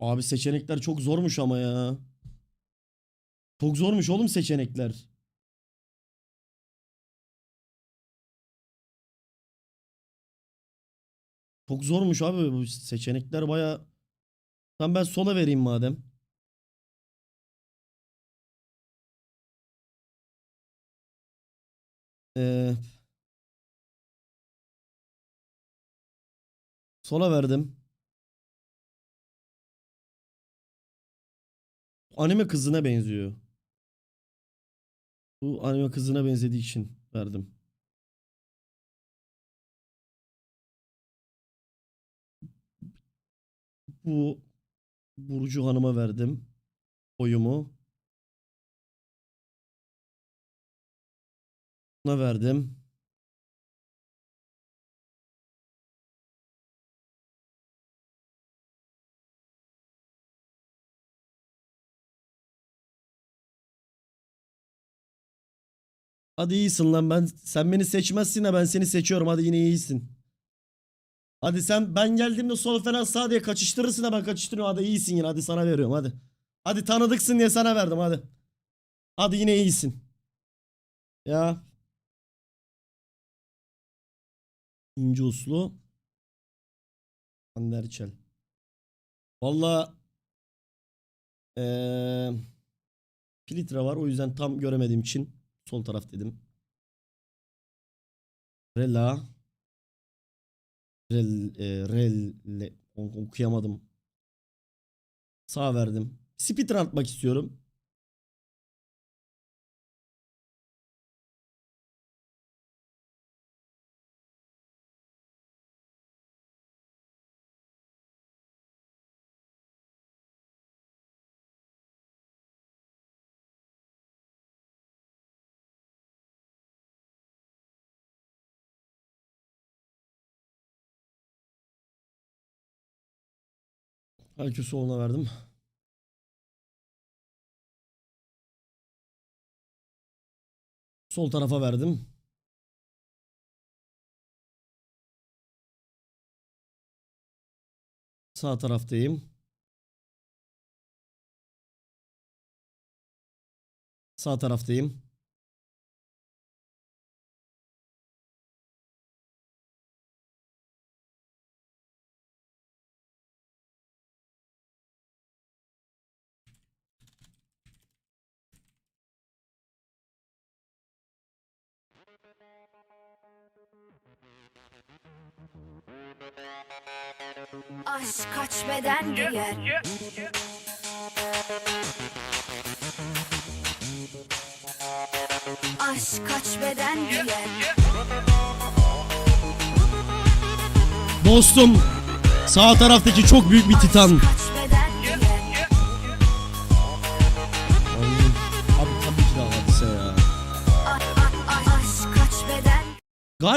Abi seçenekler çok zormuş ama ya. Çok zormuş oğlum seçenekler. Çok zormuş abi bu seçenekler baya. Tamam ben sola vereyim madem. Ee, sola verdim. Anime kızına benziyor. Bu anime kızına benzediği için verdim. Bu Burcu Hanım'a verdim oyumu. Buna verdim. Hadi iyisin lan ben sen beni seçmezsin de ben seni seçiyorum hadi yine iyisin. Hadi sen ben geldiğimde sol falan sağ diye kaçıştırırsın da ben kaçıştırıyorum hadi iyisin yine hadi sana veriyorum hadi. Hadi tanıdıksın diye sana verdim hadi. Hadi yine iyisin. Ya. İnce uslu. Hande Erçel. Valla eee filtre var o yüzden tam göremediğim için sol taraf dedim. Rela. Rel, e, rel, okuyamadım. Sağ verdim. Speedrun atmak istiyorum. Halkü soluna verdim. Sol tarafa verdim. Sağ taraftayım. Sağ taraftayım. Aşk kaç beden giyer Aşk kaç beden giyer Dostum sağ taraftaki çok büyük bir titan.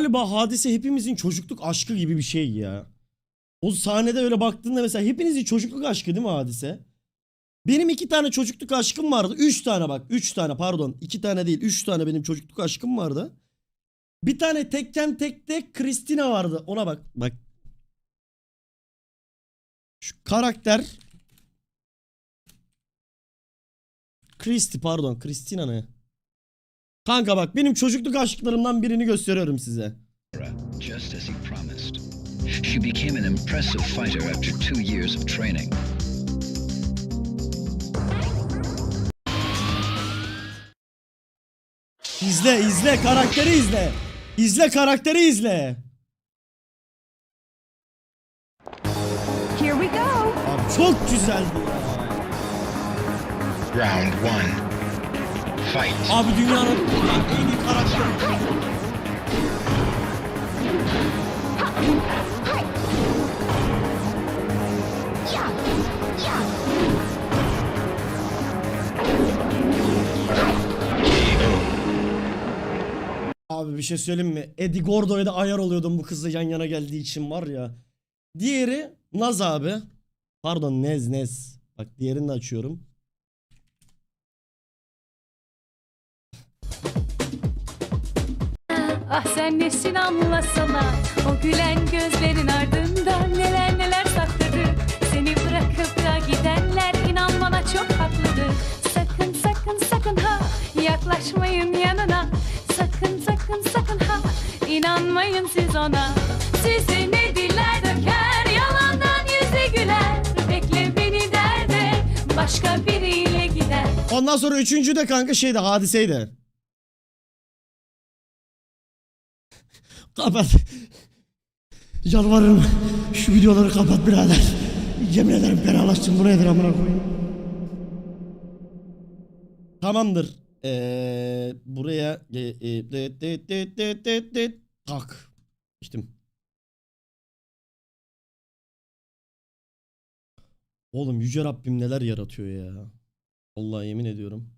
Galiba hadise hepimizin çocukluk aşkı gibi bir şey ya. O sahnede öyle baktığında mesela hepinizin çocukluk aşkı değil mi hadise? Benim iki tane çocukluk aşkım vardı. Üç tane bak. Üç tane pardon. iki tane değil. Üç tane benim çocukluk aşkım vardı. Bir tane tekken tekte Christina vardı. Ona bak. Bak. Şu karakter. Christy pardon. Christina ne? Kanka bak benim çocukluk aşklarımdan birini gösteriyorum size. just as he promised. She became an impressive fighter after two years of training. İzle izle karakteri izle. İzle karakteri izle. Here we go Abi çok güzeldi ya. Round one. Fight. Abi dünyanın en iyi karakteri. Abi bir şey söyleyeyim mi? Eddie Gordo'ya da ayar oluyordum bu kızla yan yana geldiği için var ya. Diğeri Naz abi. Pardon Nez Nez. Bak diğerini de açıyorum. Ah sen nesin anlasana O gülen gözlerin ardından neler neler sakladı. Seni bırakıp da gidenler inan bana çok haklıdır. Sakın sakın sakın ha yaklaşmayın yanına. Sakın sakın sakın ha inanmayın siz ona. Sizi ne diller döker yalandan yüze güler. Bekle beni derde başka biriyle gider. Ondan sonra üçüncü de kanka şeydi hadiseydi. Kapat. Yalvarırım. Şu videoları kapat birader. Yemin ederim fenalaştım. Bu nedir amına koyayım. Tamamdır. Ee, buraya e, e, de, de, de, de, de, de, tak. İçtim. Oğlum yüce Rabbim neler yaratıyor ya. Vallahi yemin ediyorum.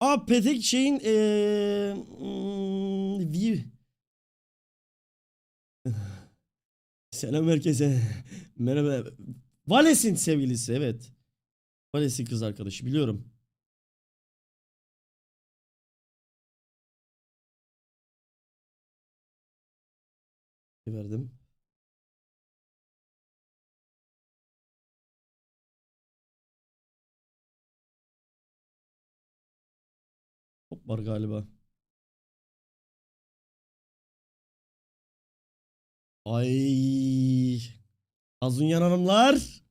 Aa Petek şeyin eee hmm. Selam herkese. Merhaba. Vales'in sevgilisi evet. Vales'in kız arkadaşı biliyorum. Verdim. Hop var galiba. Ay. Azunyan Hanımlar.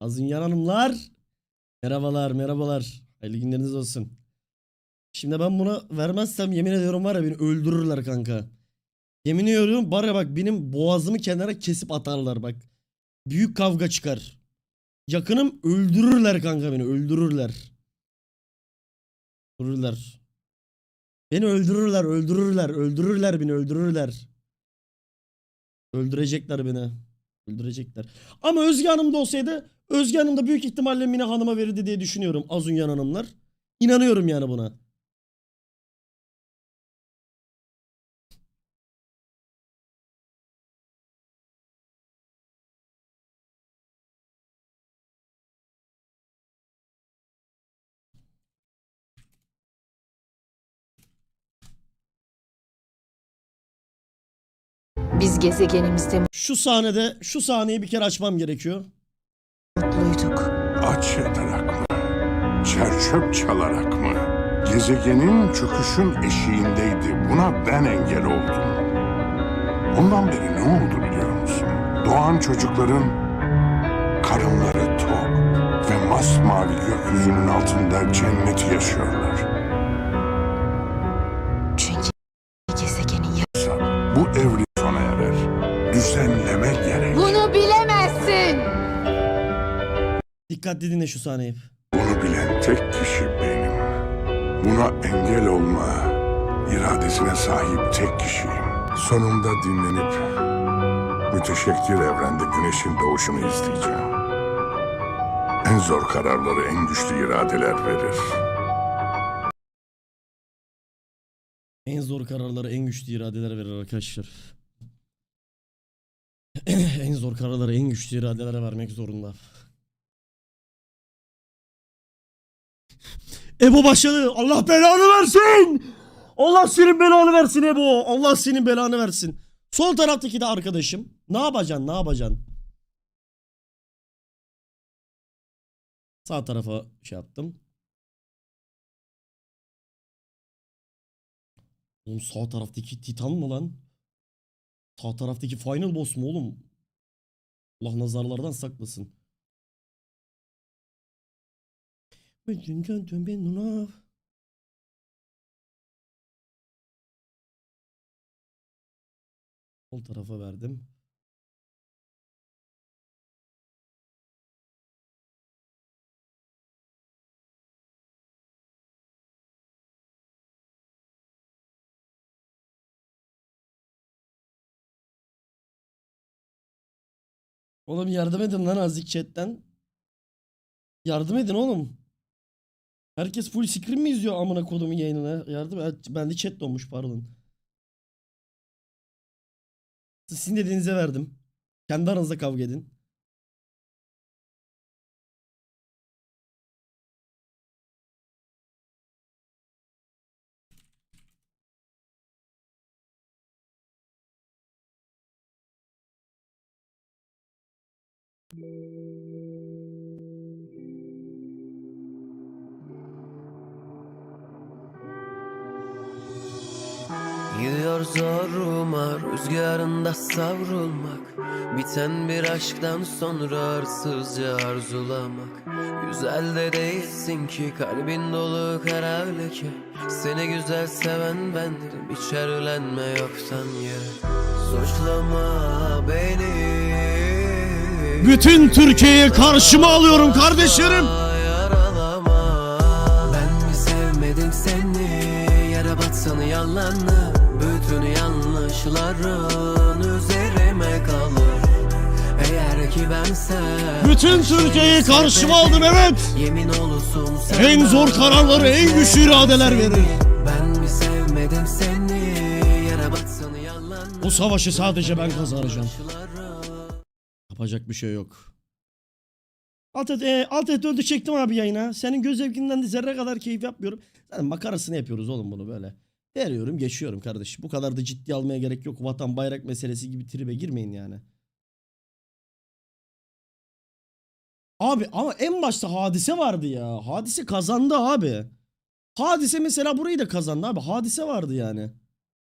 Azunyan Hanımlar. Merhabalar, merhabalar. Hayırlı günleriniz olsun. Şimdi ben buna vermezsem yemin ediyorum var ya beni öldürürler kanka. Yemin ediyorum var ya bak benim boğazımı kenara kesip atarlar bak. Büyük kavga çıkar. Yakınım öldürürler kanka beni öldürürler. Öldürürler. Beni öldürürler, öldürürler, öldürürler beni, öldürürler. Öldürecekler beni. Öldürecekler. Ama Özge Hanım da olsaydı Özge Hanım da büyük ihtimalle Mine Hanım'a verirdi diye düşünüyorum Azunyan Hanımlar. İnanıyorum yani buna. Gezegenimizde Şu sahnede şu sahneyi bir kere açmam gerekiyor. mutluyduk. Aç yatarak mı? Çerçöp çalarak mı? Gezegenin çöküşün eşiğindeydi. Buna ben engel oldum. Ondan beri ne oldu biliyor musun? Doğan çocukların karınları tok ve masmavi gökyüzünün altında cenneti yaşıyorlar. Dikkatli dinle şu sahneyi. Bunu bilen tek kişi benim. Buna engel olma iradesine sahip tek kişiyim. Sonunda dinlenip müteşekkir evrende güneşin doğuşunu izleyeceğim. En zor kararları en güçlü iradeler verir. En zor kararları en güçlü iradeler verir arkadaşlar. en zor kararları en güçlü iradelere vermek zorunda. Ebo başladı. Allah belanı versin. Allah senin belanı versin Ebo. Allah senin belanı versin. Sol taraftaki de arkadaşım. Ne yapacaksın? Ne yapacaksın? Sağ tarafa şey yaptım. Oğlum sağ taraftaki Titan mı lan? Sağ taraftaki Final Boss mu oğlum? Allah nazarlardan saklasın. Bütün gönlüm ben ona. Sol tarafa verdim. Oğlum yardım edin lan azıcık chatten. Yardım edin oğlum. Herkes full screen mi izliyor amına kodumun yayınına? Yardım et. Bende chat donmuş pardon. Sizin dediğinize verdim. Kendi aranızda kavga edin. Yürüyor zoruma Rüzgarında savrulmak Biten bir aşktan sonra arsızca arzulamak. Güzel de değilsin ki kalbin dolu kara leke. Seni güzel seven bendim hiç erlenme yoktan yere Suçlama beni. Bütün Türkiye'yi karşıma alıyorum kardeşlerim. Ben mi sevmedim seni? Yere batsanı yalanlı Bütün yanlışların üzerime kalır Eğer ki bense Bütün Türkiye'yi karşıma aldım evet. Yemin olsun En zor kararları en güçlü iradeler verir. Ben mi sevmedim seni Yere batsanı yalanlı Bu savaşı sadece ben kazanacağım. Yapacak bir şey yok. Alt et, e, alt et öldü çektim abi yayına. Senin göz zevkinden de zerre kadar keyif yapmıyorum. Zaten makarasını yapıyoruz oğlum bunu böyle. Veriyorum geçiyorum kardeşim. Bu kadar da ciddi almaya gerek yok. Vatan bayrak meselesi gibi tribe girmeyin yani. Abi ama en başta hadise vardı ya. Hadise kazandı abi. Hadise mesela burayı da kazandı abi. Hadise vardı yani.